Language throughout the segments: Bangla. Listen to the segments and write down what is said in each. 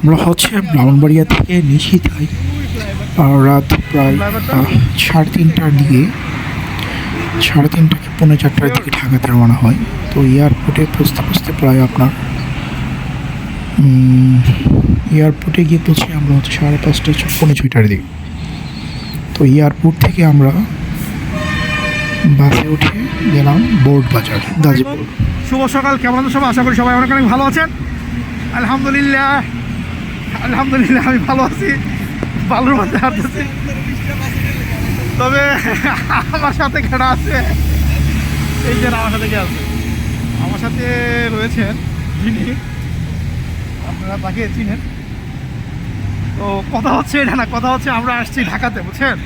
আমরা হচ্ছে ব্রাহ্মণবাড়িয়া থেকে নিশিতাই রাত প্রায় সাড়ে তিনটার দিকে, সাড়ে তিনটা কি পৌনে চারটার দিকে ঢাকাতে রওনা হয়। তো এয়ারপোর্টে পৌঁছতে পৌঁছতে প্রায় আপনার এয়ারপোর্টে গিয়ে পৌঁছে আমরা হচ্ছে সাড়ে পাঁচটা পৌনে ছয়টার দিকে। তো এয়ারপোর্ট থেকে আমরা বাসে উঠে গেলাম বোর্ড বাজার, গাজীপুর। শুভ সকাল, কেমন আছেন সবাই? আশা করি সবাই অনেক অনেক ভালো আছেন। আলহামদুলিল্লাহ। আলহামদুলিল্লাহ, আমি ভালো আছি। ভালোর মধ্যে হাঁটতেছি। তবে আমার সাথে খেলা আছে। এই যে আমার সাথে আছে। আমার সাথে রয়েছেন যিনি। আপনারা তাকে চিনেন। তো কথা হচ্ছে এটা না, কথা হচ্ছে আমরা আসছি ঢাকাতে, বুঝছেন?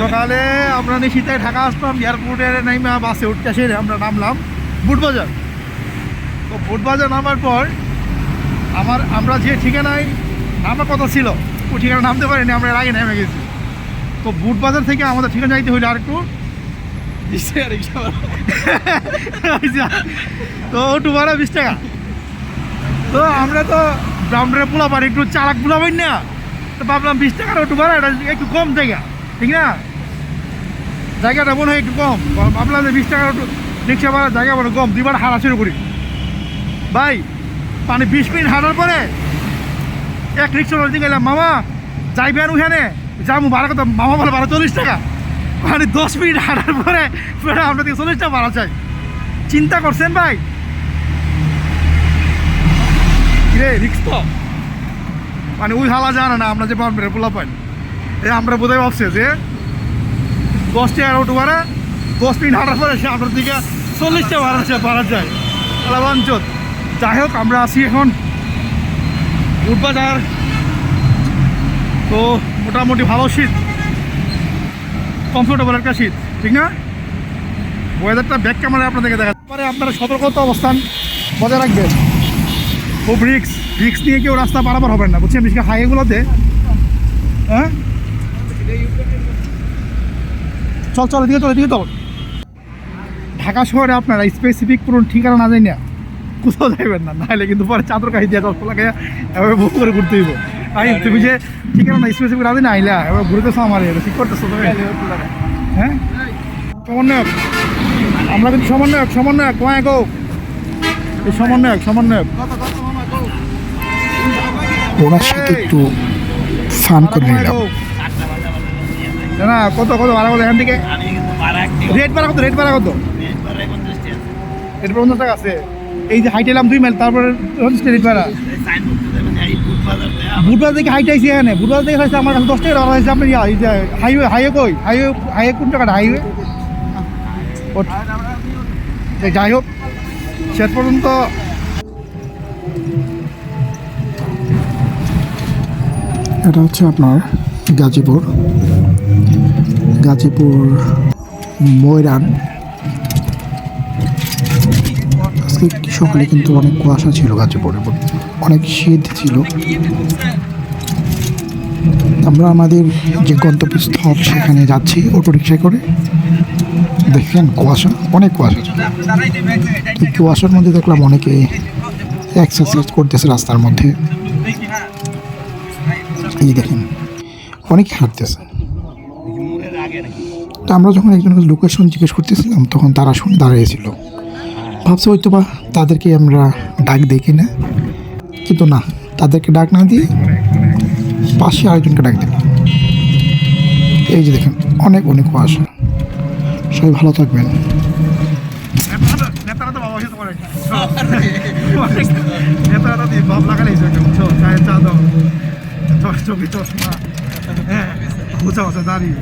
সকালে আমরা নিশিতায় ঢাকা আসলাম, এয়ারপোর্টে নাইমা বাসে উঠতে এসে আমরা নামলাম বুটবাজার। তো বুটবাজার নামার পর আমার আমরা যে ঠিকানায় নামার কথা ছিল ওই ঠিকানা নামতে পারিনি আমরা এর আগে নেমে গেছি। তো বুট বাজার থেকে আমাদের ঠিকানা যাইতে হইলে আর একটু তো ওটু ভাড়া বিশ টাকা। তো আমরা তো ব্রাউন্ডারে পোলা পারি একটু চালাক পোলা পাই না? তো ভাবলাম বিশ টাকার ওটু ভাড়া এটা একটু কম জায়গা ঠিক না? জায়গাটা মনে হয় একটু কম। ভাবলাম যে বিশ টাকার রিক্সা ভাড়া জায়গা মনে কম দুইবার হারা শুরু করি। ভাই মানে বিশ মিনিট হাঁটার পরে এক রিক্সা দিকে গেলাম, মামা যাই যাইবেন ওখানে যাব ভাড়া কত? মামা বলে, ভাড়া চল্লিশ টাকা। মানে দশ মিনিট হাঁটার পরে আমরা দিকে চল্লিশ টাকা ভাড়া চাই। চিন্তা করছেন ভাই? রে রিক্স তো। মানে ওই হালা জানে না আমরা যে বাউন্ডারি পোলা পাই। এ, আমরা বোধহয় ভাবছে যে দশ টাকার অটো ভাড়া দশ মিনিট হাঁটার পরে সে আপনার দিকে চল্লিশটা সে ভাড়া যায় লাভাঞ্চত যাই হোক, আমরা আছি এখন উঠবাজার তো মোটামুটি ভালো শীত। কমফোর্টেবল একটা শীত, ঠিক না? ওয়েদারটা ব্যাক ক্যামেরা আপনাদেরকে দেখা পরে আপনারা সতর্কতা অবস্থান বজায় রাখবেন। খুব রিক্স রিক্স নিয়ে কেউ রাস্তা পারাপার হবেন না, বুঝছেন? বিশেষ হাইওয়েগুলোতে হ্যাঁ? চল চল, এদিকে চল এদিকে চল। ঢাকা শহরে আপনারা স্পেসিফিক পুরো ঠিকানা না জানি না কোথাও যাইবেন না নাহলে কিন্তু পরে চাদর কাহি দিয়ে গল্প লাগে এভাবে বুক করে ঘুরতে হইব। তাই তুমি যে ঠিকানা না স্পেসিফিক না জানি আইলা এবার ঘুরতেছো আমার এটা ঠিক করতেছো তুমি হ্যাঁ? সমন্বয়ক আমরা কিন্তু সমন্বয়ক সমন্বয়ক কয় গো। এই সমন্বয়ক সমন্বয়ক। ওনার সাথে একটু ফান করে নিলাম। না কত কত ভাড়া কত এখান থেকে? রেট ভাড়া কত? রেট ভাড়া কত? রেট পঞ্চাশ টাকা আছে? এই যে হাইট এলাম দুই মাইল তারপরে রেট ভাড়া বুধবার থেকে হাইট আইসি এখানে। বুধবার থেকে হয়েছে আমার দশ টাকা ভাড়া হয়েছে আপনি হাইওয়ে হাইওয়ে কই? হাইওয়ে হাইওয়ে কোন টাকাটা হাইওয়ে যাই হোক, শেষ পর্যন্ত এটা হচ্ছে আপনার গাজীপুর। গাজীপুর ময়রান। আজকে সকালে কিন্তু অনেক কুয়াশা ছিল। গাজীপুরে অনেক শীত ছিল। আমরা আমাদের যে গন্তব্যস্থল সেখানে যাচ্ছি অটো রিক্সায় করে। দেখেন কুয়াশা অনেক কুয়াশা তো কুয়াশার মধ্যে দেখলাম অনেকে এক্সারসাইজ করতেছে রাস্তার মধ্যে। এই দেখেন অনেক হাঁটতেছে। আমরা যখন একজনের লোকেশন জিজ্ঞেস করতেছিলাম তখন তারা শুনে দাঁড়িয়েছিল। ভাবছে হয়তো বা তাদেরকে আমরা ডাক দেখি না কিন্তু না তাদেরকে ডাক না দিয়ে পাশে আরেকজনকে ডাক দিল এই যে দেখেন অনেক অনেক কুয়াশা সবাই ভালো থাকবেন। চোখ চশমা হ্যাঁ দাঁড়িয়ে